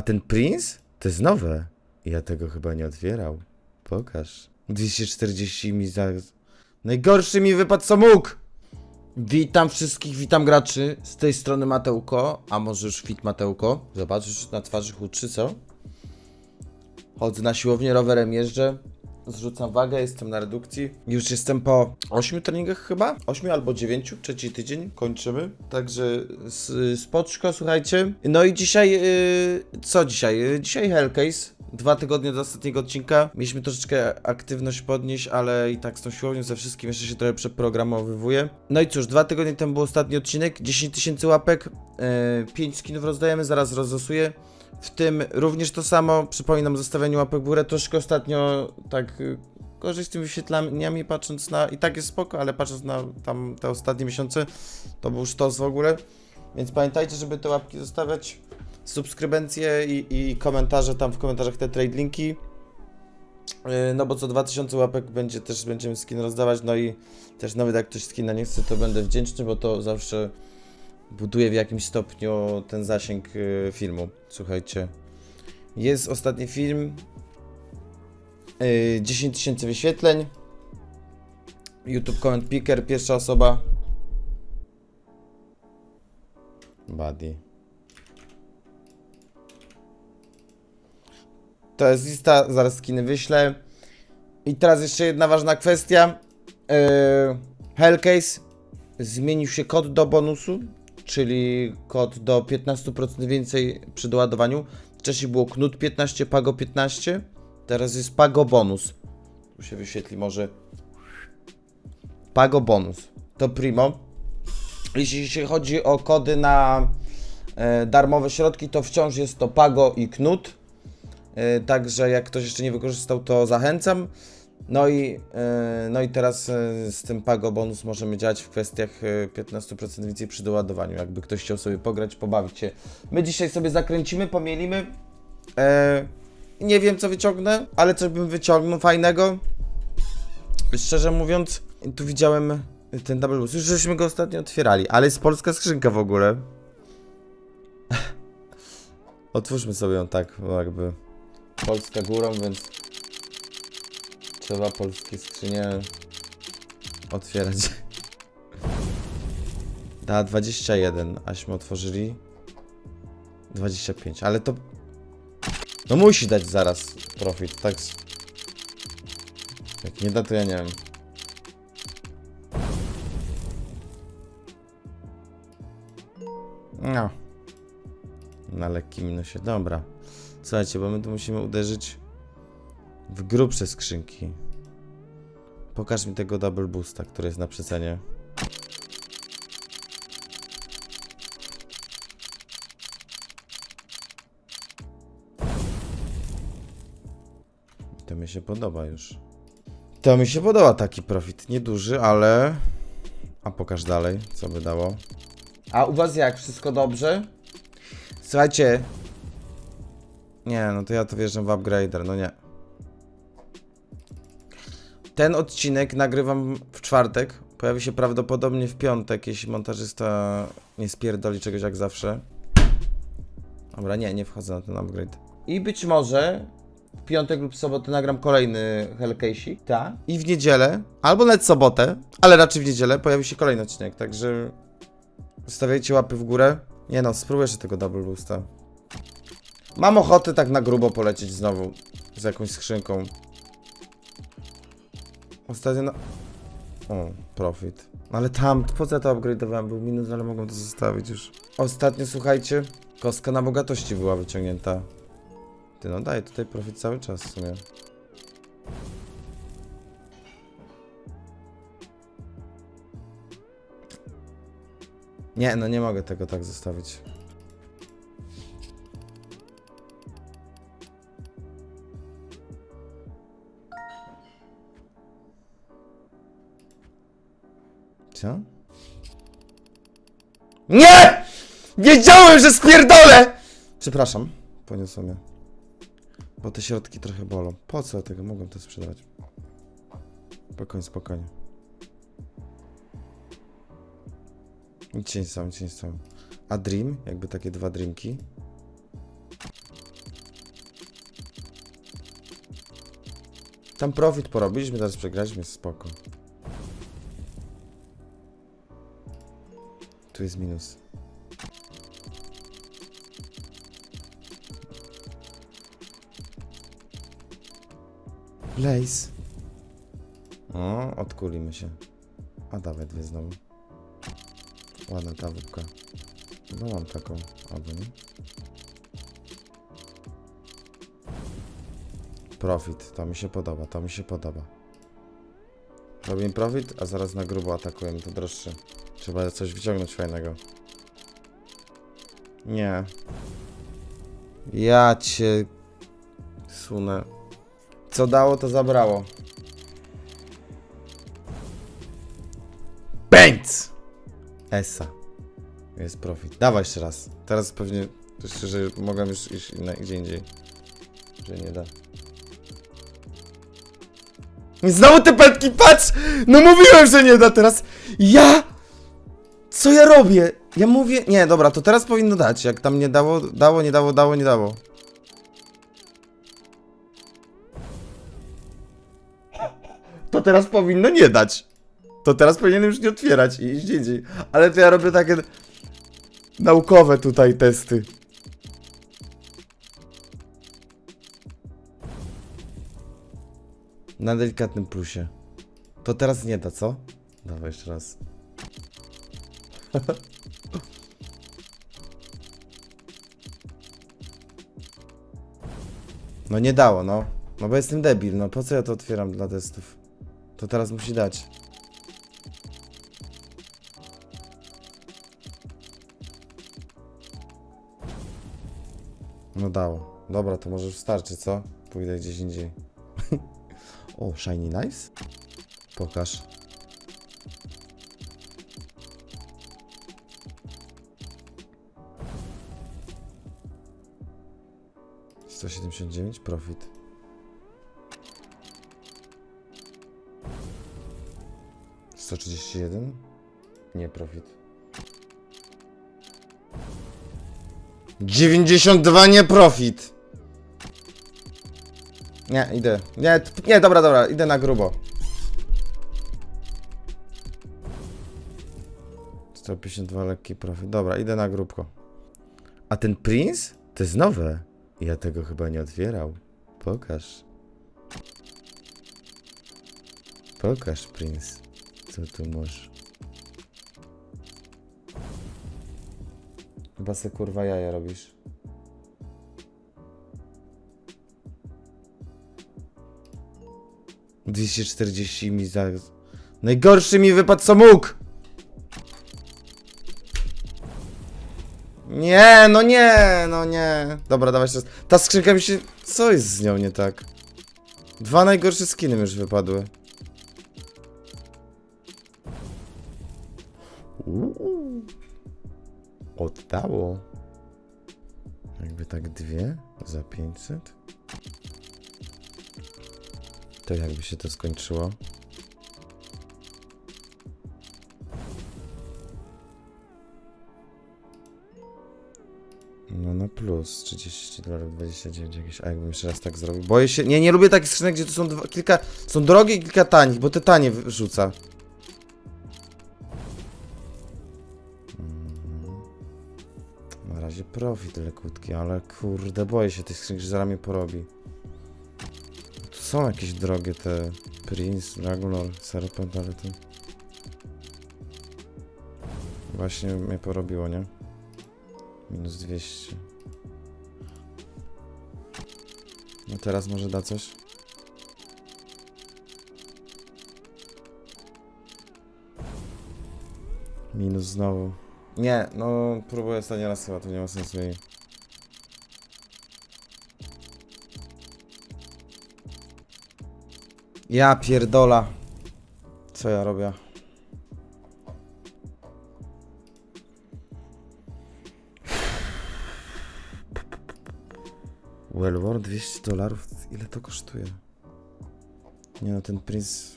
A ten Prince? To jest nowe. Ja tego chyba nie otwierał. Pokaż. 240 mi za... Najgorszy mi wypadł co mógł! Witam wszystkich, witam graczy. Z tej strony Mateuko, a może już fit Mateuko. Zobacz, już na twarzy chudszy, co? Chodzę na siłownię, rowerem jeżdżę. Zrzucam wagę, jestem na redukcji. Już jestem po 8 treningach chyba? 8 albo 9, trzeci tydzień, kończymy. Także spoczko, słuchajcie. No i dzisiaj, yy, co dzisiaj? Yy, Dzisiaj Hellcase. Dwa tygodnie do ostatniego odcinka. Mieliśmy troszeczkę aktywność podnieść, ale i tak z tą siłownią, ze wszystkim jeszcze się trochę przeprogramowywuję. No i cóż, dwa tygodnie temu był ostatni odcinek, 10 tysięcy łapek, yy, 5 skinów rozdajemy, zaraz rozlosuję. W tym również to samo, przypominam zostawianie łapek w górę, troszkę ostatnio tak y, gorzej z tymi wyświetlaniami patrząc na, i tak jest spoko, ale patrząc na tam te ostatnie miesiące, to był sztos w ogóle, więc pamiętajcie, żeby te łapki zostawiać, subskrybencje i, i komentarze, tam w komentarzach te trade linki, Yy, no bo co 2000 łapek będzie też będziemy skin rozdawać, no i też nawet jak ktoś skina nie chce, to będę wdzięczny, bo to zawsze buduje w jakimś stopniu ten zasięg y, filmu. Słuchajcie, jest ostatni film, y, 10 tysięcy wyświetleń, YouTube Comment Picker, pierwsza osoba. Buddy. To jest lista, zaraz skiny wyślę. I teraz jeszcze jedna ważna kwestia. Yy, Hellcase zmienił się kod do bonusu, czyli kod do 15% więcej przy doładowaniu. Wcześniej było Knut 15, Pago 15, teraz jest Pago bonus. Tu się wyświetli może. Pago bonus. To primo. Jeśli chodzi o kody na e, darmowe środki, to wciąż jest to Pago i Knut. E, Także jak ktoś jeszcze nie wykorzystał, to zachęcam. No i, e, no i teraz e, z tym Pago bonus możemy działać w kwestiach e, 15% więcej przy doładowaniu. Jakby ktoś chciał sobie pograć, pobawić się. My dzisiaj sobie zakręcimy, pomielimy. E, nie wiem co wyciągnę, ale coś bym wyciągnął fajnego. Szczerze mówiąc, tu widziałem ten double boost. Już żeśmy go ostatnio otwierali, ale jest polska skrzynka w ogóle. Otwórzmy sobie ją tak, jakby Polska górą, więc trzeba polskie skrzynie otwierać. Da 21, aśmy otworzyli 25, ale to no musi dać zaraz profit, tak? Jak nie da, to ja nie wiem. No. Na lekkim minusie. Dobra. Słuchajcie, bo my tu musimy uderzyć w grubsze skrzynki. Pokaż mi tego double boosta, który jest na przecenie. To mi się podoba już. To mi się podoba taki profit. Nieduży, ale... A pokaż dalej, co by dało. A u was jak? Wszystko dobrze? Słuchajcie. Nie, no to ja to wjeżdżam w upgrader, no nie. Ten odcinek nagrywam w czwartek. Pojawi się prawdopodobnie w piątek, jeśli montażysta nie spierdoli czegoś jak zawsze. Dobra, nie, nie wchodzę na ten upgrade. I być może w piątek lub sobotę nagram kolejny Hellcase'ik, tak? I w niedzielę, albo nawet sobotę, ale raczej w niedzielę pojawi się kolejny odcinek, także stawiajcie łapy w górę. Nie no, spróbuję jeszcze tego double boosta. Mam ochotę tak na grubo polecieć znowu z jakąś skrzynką. Ostatnio na... O, profit. Ale tam, po co ja to upgrade'owałem? Był minus, ale mogłem to zostawić już. Ostatnio, słuchajcie, kostka na bogatości była wyciągnięta. Ty no daje tutaj profit cały czas w sumie. Nie, no nie mogę tego tak zostawić. Nie! Wiedziałem, że spierdolę! Przepraszam, poniosłem je. Bo te środki trochę bolą. Po co ja tego? Mogłem to sprzedać. Spokojnie, spokojnie. Nic się nie stało, nic się nie stało. A Dream? Jakby takie dwa Dreamki. Tam profit porobiliśmy, teraz przegraliśmy, spoko. Tu jest minus. Lace. O, odkulimy się. A dawaj dwie znowu. Ładna ta wódka. No mam taką, albo nie? Profit, to mi się podoba, to mi się podoba. Robimy profit, a zaraz na grubo atakujemy, to droższe. Trzeba coś wyciągnąć fajnego. Nie. Ja cię... Sunę. Co dało, to zabrało. Bęc! Esa. Jest profit. Dawaj jeszcze raz. Teraz pewnie, szczerze, mogę już iść na, gdzie indziej. Że nie da. Znowu te petki, patrz! No mówiłem, że nie da teraz. Ja! Co ja robię? Ja mówię... Nie, dobra, to teraz powinno dać. Jak tam nie dało, dało, nie dało, dało, nie dało. To teraz powinno nie dać. To teraz powinienem już nie otwierać i iść indziej. Ale to ja robię takie naukowe tutaj testy. Na delikatnym plusie. To teraz nie da, co? Dawaj jeszcze raz. No nie dało, no. No bo jestem debil, no po co ja to otwieram dla testów? To teraz musi dać. No dało. Dobra, to może już starczy, co? Pójdę gdzieś indziej. o, shiny nice? Pokaż. Sto siedemdziesiąt dziewięć profit. Sto trzydzieści jeden? Nie profit. 92 nie profit. Nie, idę. Nie, nie, dobra, dobra, idę na grubo. 152 lekki profit. Dobra, idę na grubko. A ten Prince? To jest nowe. Ja tego chyba nie otwierał. Pokaż. Pokaż, Prince. Co tu masz? Chyba se kurwa jaja robisz. Dwieście czterdzieści mi za... Najgorszy mi wypadł co mógł! Nie, no nie, no nie. Dobra, dawaj jeszcze raz. Ta skrzynka mi się... Co jest z nią nie tak? Dwa najgorsze skiny już wypadły. Uuu. Oddało. Jakby tak dwie za 500. To jakby się to skończyło. No na plus 30 dolarów 29 jakieś. A jakbym jeszcze raz tak zrobił? Boję się. Nie, nie lubię takich skrzynek, gdzie to są dwa, kilka. Są drogie i kilka tanich, bo te tanie wyrzuca. Mhm. Na razie profit lekutki, ale kurde, boję się tych skrzynek, że zaraz mnie porobi. Tu są jakieś drogie te Prince, Dragonor, Serpent, ale to... Właśnie mnie porobiło, nie? Minus 200. No teraz może da coś? Minus znowu. Nie, no próbuję ostatni raz chyba, to nie ma sensu jej. Ja pierdola. Co ja robię? Well War 200 dolarów? Ile to kosztuje? Nie no, ten Prince...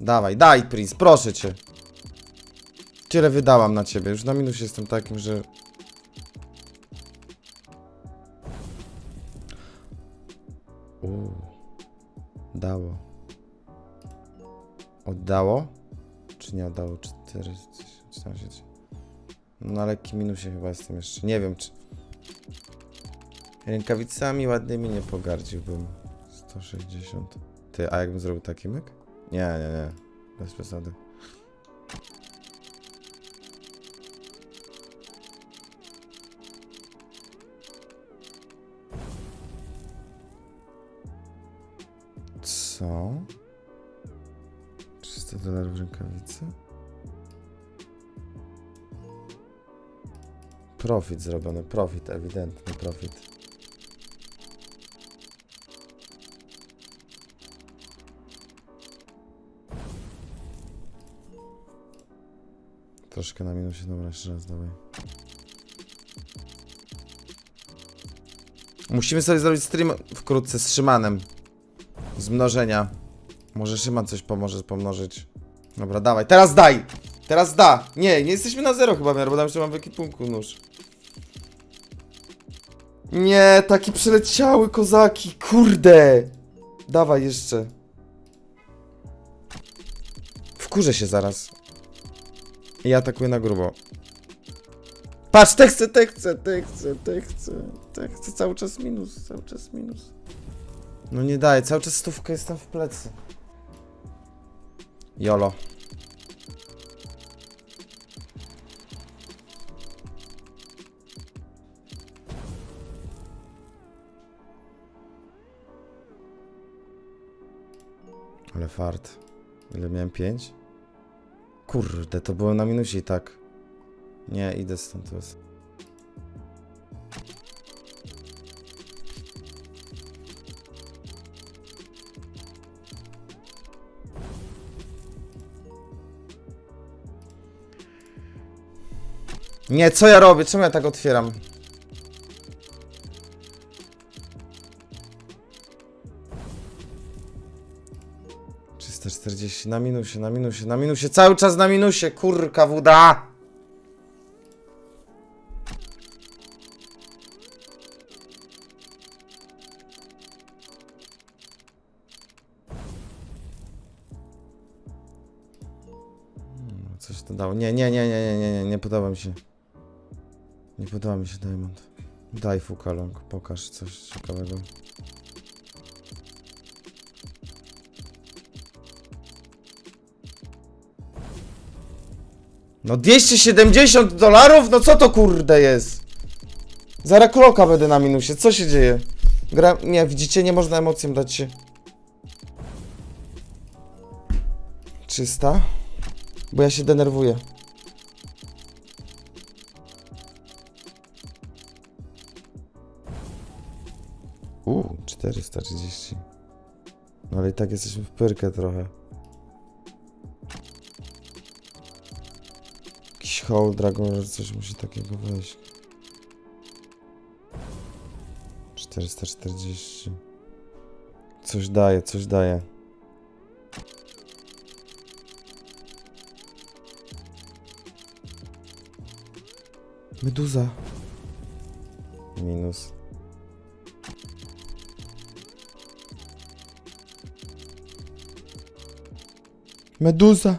Dawaj, daj Prince, proszę cię. Tyle wydałam na ciebie, już na minusie jestem takim, że... Uuu. Dało. Oddało? Czy nie oddało? 4, 14. No na lekkim minusie chyba jestem jeszcze. Nie wiem czy... Rękawicami ładnymi nie pogardziłbym. 160. Ty, a jakbym zrobił taki myk? Nie, nie, nie. Bez przesady. Co? 300 dolarów rękawicy? Profit zrobiony, profit, ewidentny profit. Troszkę na minusie, dobra, jeszcze raz dawaj. Musimy sobie zrobić stream wkrótce z Szymanem. Z mnożenia. Może Szyman coś pomoże pomnożyć. Dobra, dawaj, teraz daj! Teraz da! Nie, nie jesteśmy na zero chyba, miar, bo tam jeszcze mam w ekipunku nóż. Nie, taki przeleciały kozaki, kurde! Dawaj jeszcze. Wkurzę się zaraz. I atakuję na grubo. Patrz, te chcę, te chcę, te chcę, te chcę, te chcę, cały czas minus, cały czas minus. No nie daję, cały czas stówkę jestem w plecy. Jolo. Ale fart. Ile miałem? 5? Kurde, to było na minusie tak. Nie, idę stąd. Jest. Nie, co ja robię? Czemu ja tak otwieram? Czterdzieści na minusie, na minusie, na minusie, cały czas na minusie, kurka wuda! Hmm, Coś to dało. Nie, nie, nie, nie, nie, nie, nie, nie podoba mi się. Nie podoba mi się Diamond. Daj Fukalong, pokaż coś ciekawego. No 270 dolarów? No co to kurde jest? Zara kloka będę na minusie, co się dzieje? Gra... Nie, widzicie, nie można emocjom dać się. 300? Bo ja się denerwuję. Uuu, 430. No ale i tak jesteśmy w pyrkę trochę. Hołd, dragon, że coś musi takiego wejść. 440. Coś daje, coś daje. Meduza. Minus. Meduza.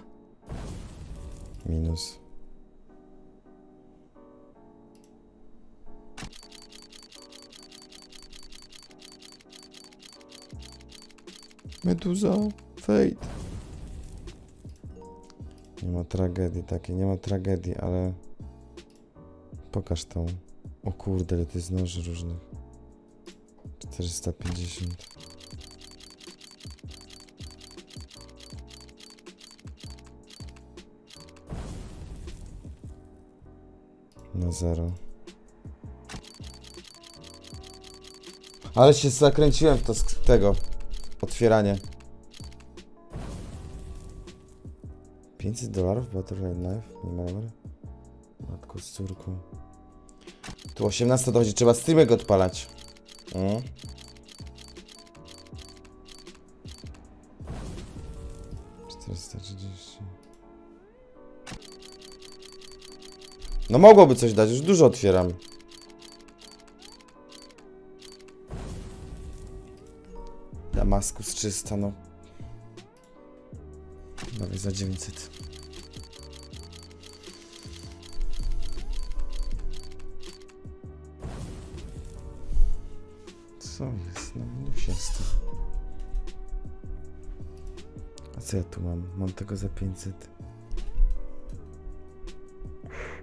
Meduza. Fate. Nie ma tragedii takiej, nie ma tragedii, ale... Pokaż tą. O kurde, ile to jest noży różnych. 450. Na zero. Ale się zakręciłem w to z tego. Otwieranie. 500 dolarów Battle Knife? Nie ma numer? Matko z córką. Tu 18 dochodzi, trzeba streamek odpalać. Mm. No mogłoby coś dać, już dużo otwieram. Damaskus 300, no. Dawaj za 900. Co jest? No minusie jestem. A co ja tu mam? Mam tego za 500.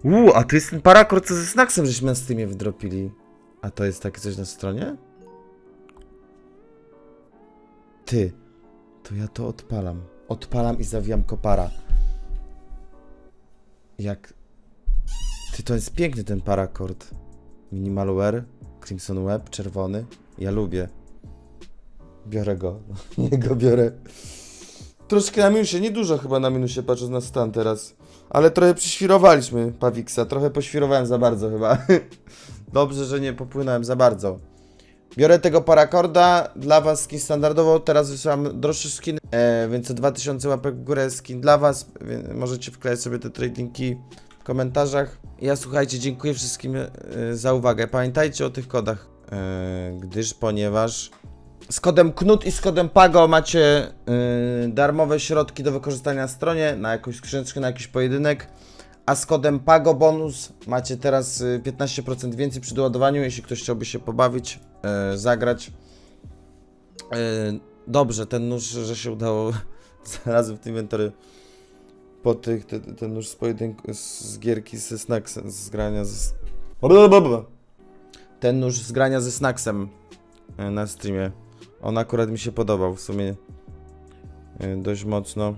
Uuu, a tu jest ten parakord, co ze Snacksem żeśmy na Steamie wydropili. A to jest takie coś na stronie? Ty, to ja to odpalam. Odpalam i zawijam kopara. Jak... Ty, to jest piękny ten parakord. Minimalware, Crimson Web, czerwony. Ja lubię. Biorę go. Jego biorę. Troszkę na minusie, niedużo chyba na minusie patrząc na stan teraz. Ale trochę przyświrowaliśmy Pawiksa, trochę poświrowałem za bardzo chyba. Dobrze, że nie popłynąłem za bardzo. Biorę tego parakorda, dla was skin standardowo, teraz wysyłam droższy skin, e, więc o 2000 łapek w górę skin dla was, możecie wklejać sobie te tradingi w komentarzach. Ja słuchajcie, dziękuję wszystkim e, za uwagę. Pamiętajcie o tych kodach, e, gdyż ponieważ z kodem KNUT i z kodem PAGO macie yy, darmowe środki do wykorzystania na stronie, na jakąś skrzyneczkę, na jakiś pojedynek. A z kodem PAGO bonus macie teraz y, 15% więcej przy doładowaniu, jeśli ktoś chciałby się pobawić, yy, zagrać. Yy, dobrze, ten nóż, że się udało znalazłem w tym inwentory po tych, te, te- ten nóż z pojedynku, z, gierki ze Snacksem, z grania z... Ten nóż z grania ze Snacksem yy, na streamie. On akurat mi się podobał w sumie yy, dość mocno.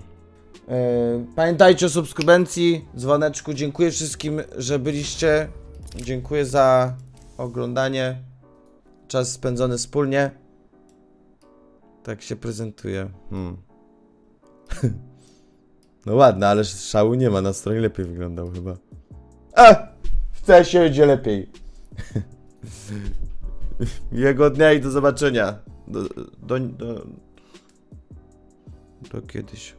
Yy, Pamiętajcie o subskrybencji, dzwoneczku. Dziękuję wszystkim, że byliście. Dziękuję za oglądanie. Czas spędzony wspólnie. Tak się prezentuje. Hmm. No ładne, ale szału nie ma. Na stronie lepiej wyglądał chyba. A! W się będzie lepiej. Miłego dnia i do zobaczenia. Do, do, do, do kiedyś.